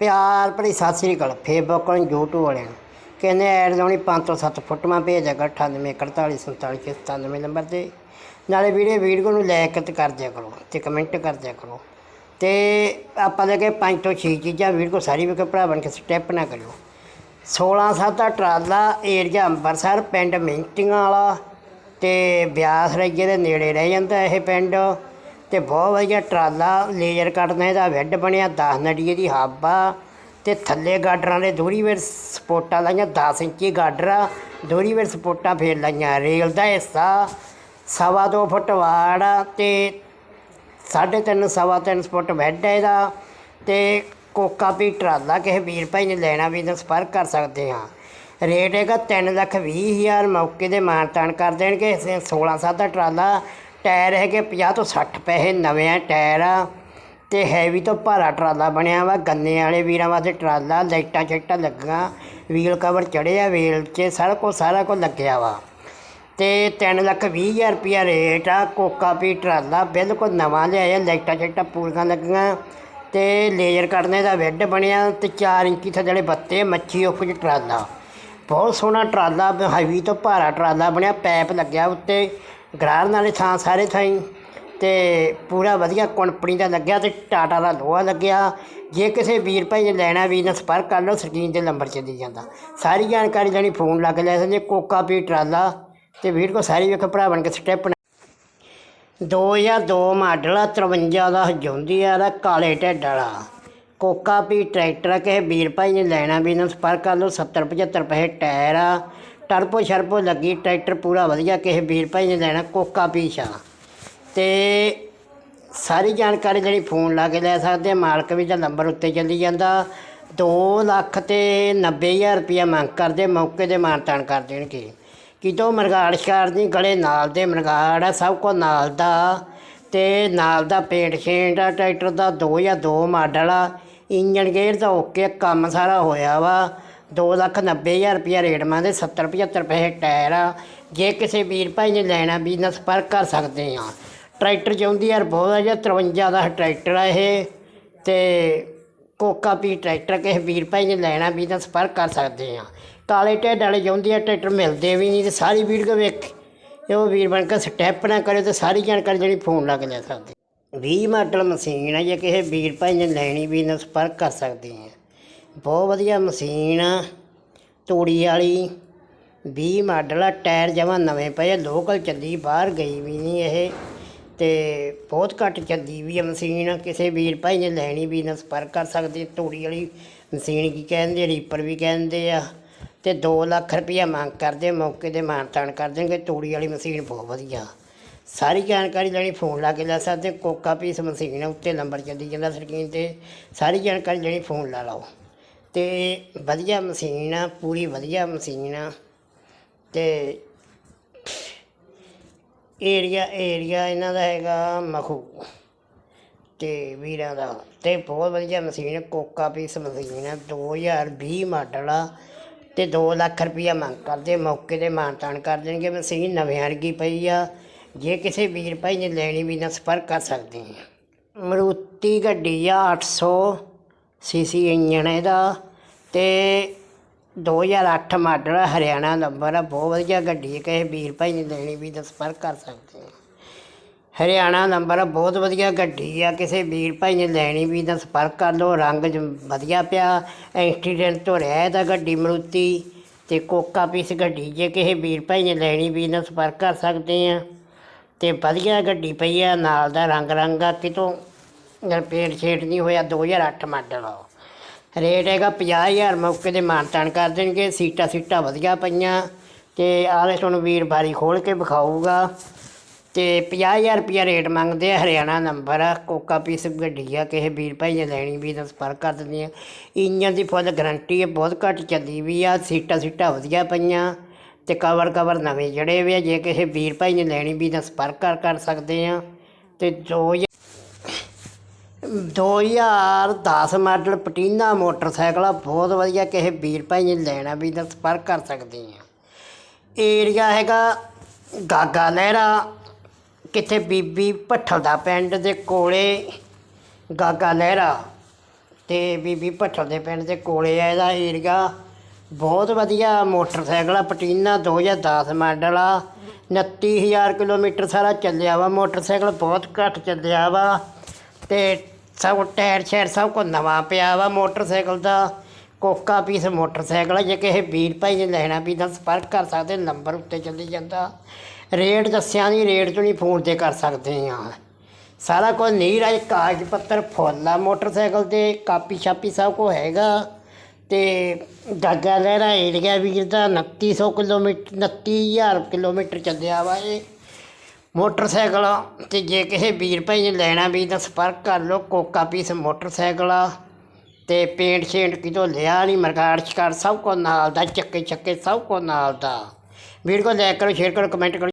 ਪਿਆਰ ਭਰੀ ਸਤਿ ਸ੍ਰੀ ਅਕਾਲ। ਫੇਸਬੁੱਕ ਵਾਲੇ YouTube ਵਾਲਿਆਂ ਨੂੰ। ਕਹਿੰਦੇ ਐਡ ਲਾਉਣੀ 5 ਤੋਂ 7 ਫੁੱਟਵਾਂ ਭੇਜਿਆ ਕਰ 98 41 47 97 ਨੰਬਰ ਤੇ। ਨਾਲੇ ਵੀਡੀਓ ਵੀਡੀਓ ਨੂੰ ਲਾਇਕ ਤੇ ਕਰ ਦਿਆ ਕਰੋ ਤੇ ਕਮੈਂਟ ਕਰ ਦਿਆ ਕਰੋ। ਤੇ ਆਪਾਂ ਦੇ ਕੇ 5 ਤੋਂ 6 ਚੀਜ਼ਾਂ ਵੀਡੀਓ ਸਾਰੀ ਵੀ ਭਰਾ ਬਣ ਕੇ ਸਟੈਪ ਨਾ ਕਰਿਓ। 16 ਸੱਤ ਦਾ ਟਰਾਲਾ ਏਰੀਆ ਅੰਬਰਸਰ ਪਿੰਡ ਮਿੰਟੀਆਂ ਵਾਲਾ ਤੇ ਬਿਆਸ ਰਈਏ ਦੇ ਨੇੜੇ ਰਹਿ ਜਾਂਦਾ ਇਹ ਪਿੰਡ। ਤੇ ਬਹੁਤ ਵਧੀਆ ਟਰਾਲਾ ਲੇਜ਼ਰ ਕੱਟਦਾ ਇਹਦਾ ਬੈੱਡ ਬਣਿਆ 10 ਨੜੀਏ ਦੀ ਹੱਬ ਆ ਤੇ ਥੱਲੇ ਗਾਡਰਾਂ ਦੇ ਦੋਹਰੀ ਵੇਰ ਸਪੋਟਾਂ ਲਾਈਆਂ 10 ਇੰਚੀ ਗਾਡਰ ਆ ਦੋਹਰੀ ਵੇਰ ਸਪੋਟਾਂ ਫੇਰ ਲਾਈਆਂ, ਰੇਲ ਦਾ ਹਿੱਸਾ ਸਵਾ ਦੋ ਫੁੱਟ ਵਾੜ ਆ ਤੇ ਸਾਢੇ ਤਿੰਨ, ਸਵਾ ਤਿੰਨ ਫੁੱਟ ਬੈੱਡ ਹੈ ਇਹਦਾ ਤੇ ਕੋਕਾ ਵੀ ਟਰਾਲਾ ਕਿਸੇ ਵੀਰ ਭਾਈ ਨੇ ਲੈਣਾ ਵੀ ਤਾਂ ਸੰਪਰਕ ਕਰ ਸਕਦੇ ਹਾਂ। ਰੇਟ ਹੈਗਾ ਤਿੰਨ ਲੱਖ ਵੀਹ ਹਜ਼ਾਰ, ਮੌਕੇ ਦੇ ਮਾਨਤਾਨ ਕਰ ਦੇਣਗੇ, ਇਸੇ 16 ਸਾਲ ਦਾ ਟਰਾਲਾ ਟਾਇਰ ਹੈਗੇ 50 ਤੋਂ 60 ਪੈਸੇ ਨਵੇਂ ਆ ਟਾਇਰ ਆ ਤੇ ਹੈਵੀ ਤੋਂ ਭਾਰਾ ਟਰਾਲਾ ਬਣਿਆ ਵਾ, ਗੰਨੇ ਵਾਲੇ ਵੀਰਾਂ ਵਾਸਤੇ ਟਰਾਲਾ, ਲਾਈਟਾਂ ਚਿੱਟਾਂ ਲੱਗੀਆਂ ਵੀਲ ਕਵਰ ਚੜਿਆ ਵੀਲ 'ਚ ਸਾਰਾ ਕੁਝ ਸਾਰਾ ਕੁਝ ਲੱਗਿਆ ਵਾ। ਤੇ ਤਿੰਨ ਲੱਖ ਵੀਹ ਹਜ਼ਾਰ ਰੁਪਿਆ ਰੇਟ ਆ, ਕੋਕਾ ਪੀ ਟਰਾਲਾ ਬਿਲਕੁਲ ਨਵਾਂ ਲਿਆਇਆ, ਲਾਈਟਾਂ ਚਿੱਟਾਂ ਪੂਰੀਆਂ ਲੱਗੀਆਂ। ਤੇ ਲੇਜ਼ਰ ਕੱਢਣੇ ਦਾ ਬੈੱਡ ਬਣਿਆ ਤੇ 4 ਇੰਚੀ ਥੱਲੇ ਬੱਤੇ, ਮੱਛੀ ਉੱਪ ਚ ਟਰਾਲਾ। ਬਹੁਤ ਸੋਹਣਾ ਟਰਾਲਾ ਹਾਈਵੀ ਤੋਂ ਭਾਰਾ ਟਰਾਲਾ ਬਣਿਆ ਪੈਪ ਲੱਗਿਆ ਉੱਤੇ। ਗਰਾਰ ਨਾਲੇ ਥਾਂ ਸਾਰੇ ਥਾਈਂ। ਅਤੇ ਪੂਰਾ ਵਧੀਆ ਕੰਪਨੀ ਦਾ ਲੱਗਿਆ ਅਤੇ ਟਾਟਾ ਦਾ ਲੋਹਾ ਲੱਗਿਆ। ਜੇ ਕਿਸੇ ਵੀਰ ਭਾਈ ਨੇ ਲੈਣਾ ਵੀ ਨਾ ਸੰਪਰਕ ਕਰ ਲਓ ਸਕਰੀਨ ਤੇ ਨੰਬਰ ਚੱਲੀ ਜਾਂਦਾ। ਸਾਰੀ ਜਾਣਕਾਰੀ ਲੈਣੀ ਫੋਨ ਲੱਗ ਲੈ ਸਕਦੇ ਕੋਕਾ ਪੀ ਟਰਾਲਾ। ਅਤੇ ਵੀਰ ਕੋ ਸਾਰੀ ਵੇਖ ਭਰਾ ਬਣ ਕੇ ਸਟੈਪ 2002 ਮਾਡਲ ਆ 53 ਦਾ ਹਜੁੰਦੀ ਆ ਦਾ ਕਾਲੇ ਢਿੱਡ ਵਾਲਾ। ਕੋਕਾ ਪੀ ਟਰੈਕਟਰ ਆ, ਕਿਸੇ ਵੀਰ ਭਾਈ ਨੇ ਲੈਣਾ ਵੀ ਨਾ ਸੰਪਰਕ ਕਰ ਲਓ 70 75 ਰੁਪਏ ਟਾਇਰ ਆ। ਟਰਪੋ ਸ਼ਰਪੋ ਲੱਗੀ, ਟਰੈਕਟਰ ਪੂਰਾ ਵਧੀਆ, ਕਿਸੇ ਵੀਰ ਭਾਈ ਨੇ ਲੈਣਾ, ਕੋਕਾ ਪੀਛਾ ਤੇ ਸਾਰੀ ਜਾਣਕਾਰੀ ਜਿਹੜੀ ਫੋਨ ਲਾ ਕੇ ਲੈ ਸਕਦੇ ਆ, ਮਾਲਕ ਵੀ ਦਾ ਨੰਬਰ ਉੱਤੇ ਚੱਲੀ ਜਾਂਦਾ। 2 ਲੱਖ ਤੇ 90000 ਰੁਪਇਆ ਮੰਗ ਕਰਦੇ, ਮੌਕੇ ਦੇ ਮਾਨਤਾਨ ਕਰ ਦੇਣਗੇ। ਕਿਤੋਂ ਮਰਗਾੜ ਸ਼ਿਕਾਰ ਦੀ ਗਲੇ ਨਾਲ ਦੇ ਮਰਗਾੜ ਆ, ਸਭ ਕੋ ਨਾਲ ਦਾ। ਤੇ ਨਾਲ ਦਾ ਪੇਂਟ ਸ਼ੇਂਟ ਆ, ਟਰੈਕਟਰ ਦਾ 2002 ਮਾਡਲ ਆ। ਇੰਜਨ ਗੇਅਰ ਦਾ ਓਕੇ, ਕੰਮ ਸਾਰਾ ਹੋਇਆ ਵਾ। 2 ਲੱਖ 90000 ਰੁਪਇਆ ਰੇਟ ਮੰਗਦੇ 70 75 ਰੁਪਏ ਟਾਇਰ ਆ। ਜੇ ਕਿਸੇ ਵੀਰ ਭਾਈ ਨੇ ਲੈਣਾ ਬਿਜ਼ਨਸ ਸੰਪਰਕ ਕਰ ਸਕਦੇ ਆ। ਟਰੈਕਟਰ ਚਾਹੁੰਦੀ ਯਾਰ ਬਹੁਤ ਆ, ਜਾਂ 53 ਦਾ ਟਰੈਕਟਰ ਆ ਇਹ, ਤੇ ਕੋਕਾ ਪੀ ਟਰੈਕਟਰ ਕਿਸੇ ਵੀਰ ਭਾਈ ਨੇ ਲੈਣਾ ਵੀ ਤਾਂ ਸੰਪਰਕ ਕਰ ਸਕਦੇ ਆ। ਕਾਲੇ ਢਿੱਡ ਵਾਲੇ ਚਾਹੁੰਦੇ ਆ ਟਰੈਕਟਰ ਮਿਲਦੇ ਵੀ ਨਹੀਂ, ਤੇ ਸਾਰੀ ਵੀਡੀਓ ਵੇਖ ਤੇ ਉਹ ਵੀਰ ਬਣ ਕੇ ਸਟੈਪ ਨਾ ਕਰਿਓ ਤੇ ਸਾਰੀ ਜਾਣਕਾਰੀ ਜਿਹੜੀ ਫੋਨ ਲੱਗ ਲੈ ਸਕਦੇ 20 ਮਾਡਲ ਮਸ਼ੀਨ ਆ, ਜੇ ਕਿਸੇ ਵੀਰ ਭਾਈ ਨੇ ਲੈਣੀ ਵੀ ਨਾ ਸੰਪਰਕ ਕਰ ਸਕਦੇ ਆ। ਬਹੁਤ ਵਧੀਆ ਮਸ਼ੀਨ ਆ, ਤੂੜੀ ਵਾਲੀ। ਵੀਹ ਮਾਡਲ ਆ, ਟਾਇਰ ਜਮਾਂ ਨਵੇਂ ਪਏ ਆ, ਲੋਕਲ ਚੱਲੀ, ਬਾਹਰ ਗਈ ਵੀ ਨਹੀਂ ਇਹ। ਅਤੇ ਬਹੁਤ ਘੱਟ ਚੱਲਦੀ ਵੀ ਆ ਮਸ਼ੀਨ, ਕਿਸੇ ਵੀਰ ਭਾਈ ਨੇ ਲੈਣੀ ਵੀ ਨਾ ਸੰਪਰਕ ਕਰ ਸਕਦੇ ਤੂੜੀ ਵਾਲੀ ਮਸ਼ੀਨ ਕੀ ਕਹਿੰਦੇ, ਰੀਪਰ ਵੀ ਕਹਿੰਦੇ ਆ। ਤੇ 2 ਲੱਖ ਰੁਪਇਆ ਮੰਗ ਕਰਦੇ, ਮੌਕੇ ਤੇ ਮਾਨਤਾਨ ਕਰ ਦੇਣਗੇ, ਤੂੜੀ ਵਾਲੀ ਮਸ਼ੀਨ ਬਹੁਤ ਵਧੀਆ। ਸਾਰੀ ਜਾਣਕਾਰੀ ਲੈਣੀ, ਫੋਨ ਲਾ ਕੇ ਲੈ ਸਕਦੇ, ਕੋਕਾ ਪੀਸ ਮਸ਼ੀਨ ਉੱਤੇ ਨੰਬਰ ਚੱਲੀ ਜਾਂਦਾ ਸਕਰੀਨ ਤੇ। ਸਾਰੀ ਜਾਣਕਾਰੀ ਲੈਣੀ, ਫੋਨ ਲਾ ਲਓ। ਅਤੇ ਵਧੀਆ ਮਸ਼ੀਨ ਆ, ਪੂਰੀ ਵਧੀਆ ਮਸ਼ੀਨ ਆ ਅਤੇ ਏਰੀਆ ਏਰੀਆ ਇਹਨਾਂ ਦਾ ਹੈਗਾ ਮਖੂ ਅਤੇ ਵੀਰਾਂ ਦਾ ਅਤੇ ਬਹੁਤ ਵਧੀਆ ਮਸ਼ੀਨ, ਕੋਕਾ ਪੀਸ ਮਸ਼ੀਨ ਆ 2020 ਮਾਡਲ ਆ ਅਤੇ ਦੋ ਲੱਖ ਰੁਪਈਆ ਮੰਗ ਕਰਦੇ, ਮੌਕੇ ਤੇ ਮਾਣ ਤਾਣ ਕਰ ਦੇਣਗੇ, ਮਸ਼ੀਨ ਨਵੇਂ ਵਰਗੀ ਪਈ ਆ, ਜੇ ਕਿਸੇ ਵੀਰ ਭਾਈ ਨੇ ਲੈਣੀ ਵੀ ਨਾ ਸੰਪਰਕ ਕਰ ਸਕਦੇ ਆ। ਮਰੂਤੀ ਗੱਡੀ ਆ 800 ਸੀਸੀ ਇੰਜਣ ਇਹਦਾ। ਤੇ 2008 ਮਾਡਲ ਆ, ਹਰਿਆਣਾ ਨੰਬਰ ਆ ਬਹੁਤ ਵਧੀਆ ਗੱਡੀ ਹੈ ਕਿਸੇ ਵੀਰ ਭਾਈ ਨੇ ਲੈਣੀ ਵੀ ਤਾਂ ਸੰਪਰਕ ਕਰ ਸਕਦੇ ਆ। ਹਰਿਆਣਾ ਨੰਬਰ ਆ ਬਹੁਤ ਵਧੀਆ ਗੱਡੀ ਆ ਕਿਸੇ ਵੀਰ ਭਾਈ ਨੇ ਲੈਣੀ ਵੀ ਤਾਂ ਸੰਪਰਕ ਕਰ ਲਓ ਰੰਗ ਜ ਵਧੀਆ ਪਿਆ ਐਕਸੀਡੈਂਟ ਤੋਂ ਰਿਹਾ ਇਹਦਾ ਗੱਡੀ ਮਰੂਤੀ ਤੇ ਕੋਕਾ ਪੀਸ ਗੱਡੀ ਜੇ ਕਿਸੇ ਵੀਰ ਭਾਈ ਨੇ ਲੈਣੀ ਵੀ ਤਾਂ ਸੰਪਰਕ ਕਰ ਸਕਦੇ ਆ। ਤੇ ਵਧੀਆ ਗੱਡੀ ਪਈ ਆ ਨਾਲ ਦਾ ਰੰਗ ਰੰਗ ਆ ਕਿਤੋਂ ਪੇਂਟ ਛੇਟ ਨਹੀਂ ਹੋਇਆ 2008 ਮਾਡਲ ਆ ਉਹ। ਰੇਟ ਹੈਗਾ 50000 ਮੌਕੇ ਦੇ ਮਾਨਤਾਨ ਕਰ ਦੇਣਗੇ। ਸੀਟਾਂ ਸੀਟਾਂ ਵਧੀਆ ਪਈਆਂ ਤੇ ਆਲੇ ਤੁਹਾਨੂੰ ਵੀਰ ਬਾਰੀ ਖੋਲ ਕੇ ਵਿਖਾਊਗਾ। ਤੇ 50000 ਰੁਪਿਆ ਰੇਟ ਮੰਗਦੇ ਆ, ਹਰਿਆਣਾ ਨੰਬਰ ਆ, ਕੋਕਾ ਪੀਸ ਗੱਡੀ ਆ, ਕਿਸੇ ਵੀਰ ਭਾਈ ਨੇ ਲੈਣੀ ਵੀ ਤਾਂ ਸੰਪਰਕ ਕਰ ਦਿੰਦੇ ਆ। ਇੰਜਨ ਦੀ ਫੁੱਲ ਗਾਰੰਟੀ ਹੈ ਬਹੁਤ ਘੱਟ ਚੱਲੀ ਵੀ ਆ, ਸੀਟਾਂ ਸੀਟਾਂ ਵਧੀਆ ਪਈਆਂ ਤੇ ਕਵਰ ਕਵਰ ਨਵੇਂ ਜੜੇ ਵੀ ਆ। ਜੇ ਕਿਸੇ ਵੀਰ ਭਾਈ ਨੇ ਲੈਣੀ ਵੀ ਤਾਂ ਸੰਪਰਕ ਕਰ ਕਰ ਸਕਦੇ ਆ। ਤੇ ਜੋ 2010 ਮਾਡਲ ਪਟੀਨਾ ਮੋਟਰਸਾਈਕਲ ਆ ਬਹੁਤ ਵਧੀਆ, ਕਿਸੇ ਵੀਰ ਭਾਈ ਨੇ ਲੈਣਾ ਵੀ ਤਾਂ ਸੰਪਰਕ ਕਰ ਸਕਦੇ ਆ। ਏਰੀਆ ਹੈਗਾ ਗਾਗਾ ਲਹਿਰਾ, ਕਿੱਥੇ ਬੀਬੀ ਭੱਠਲ ਦਾ ਪਿੰਡ ਦੇ ਕੋਲੇ ਗਾਗਾ ਲਹਿਰਾ ਤੇ ਬੀਬੀ ਭੱਠਲ ਦੇ ਪਿੰਡ ਦੇ ਕੋਲੇ ਆ ਇਹਦਾ ਏਰੀਆ ਬਹੁਤ ਵਧੀਆ ਮੋਟਰਸਾਈਕਲ ਆ ਪਟੀਨਾ 2010 ਮਾਡਲ ਆ। 29000 ਕਿਲੋਮੀਟਰ ਸਾਰਾ ਚੱਲਿਆ ਵਾ, ਮੋਟਰਸਾਈਕਲ ਬਹੁਤ ਘੱਟ ਚੱਲਿਆ ਵਾ ਤੇ ਸਭ ਟਾਇਰ ਸ਼ਾਇਰ ਸਭ ਕੁਝ ਨਵਾਂ ਪਿਆ ਵਾ, ਮੋਟਰਸਾਈਕਲ ਦਾ। ਕੋਕਾ ਪੀਸ ਮੋਟਰਸਾਈਕਲ ਆ, ਜੇ ਕਿਸੇ ਵੀਰ ਭਾਈ ਨੇ ਲੈਣਾ ਵੀ ਤਾਂ ਸੰਪਰਕ ਕਰ ਸਕਦੇ, ਨੰਬਰ ਉੱਤੇ ਚੱਲੀ ਜਾਂਦਾ। ਰੇਟ ਦੱਸਿਆ ਨਹੀਂ ਰੇਟ ਤੋਂ ਨਹੀਂ ਫੋਨ ਤੇ ਕਰ ਸਕਦੇ ਆ। ਸਾਰਾ ਕੁਝ ਨਹੀਂ ਰਾਜ ਕਾਗਜ਼ ਪੱਤਰ ਫੁੱਲ ਆ, ਮੋਟਰਸਾਈਕਲ ਤੇ ਕਾਪੀ ਛਾਪੀ ਸਭ ਕੁਝ ਹੈਗਾ। ਤੇ ਗਾਗਾ ਲਹਿਰਾ ਏਰੀਆ ਵੀਰ ਦਾ 2900 ਕਿਲੋਮੀਟਰ 29000 ਕਿਲੋਮੀਟਰ ਚੱਲਿਆ ਵਾ ਇਹ। ਮੋਟਰਸਾਈਕਲ ਅਤੇ ਜੇ ਕਿਸੇ ਵੀਰ ਭਾਈ ਨੇ ਲੈਣਾ ਵੀ ਤਾਂ ਸੰਪਰਕ ਕਰ ਲਓ, ਕੋਕਾ ਪੀਸ ਮੋਟਰਸਾਈਕਲ ਆ ਅਤੇ ਪੇਂਟ ਸ਼ੇਂਟ ਕਿਤੋਂ ਲਿਆ ਨਹੀਂ, ਮਰਗਾੜ ਸ਼ਿਕਾਰ ਸਭ ਕੁਝ ਨਾਲ ਦਾ, ਚੱਕੇ ਚੱਕੇ ਸਭ ਕੁਝ ਨਾਲ ਦਾ। ਵੀਡੀਓ ਕੋ ਲਾਈਕ ਕਰੋ, ਸ਼ੇਅਰ ਕਰੋ, ਕਮੈਂਟ ਕਰੋ।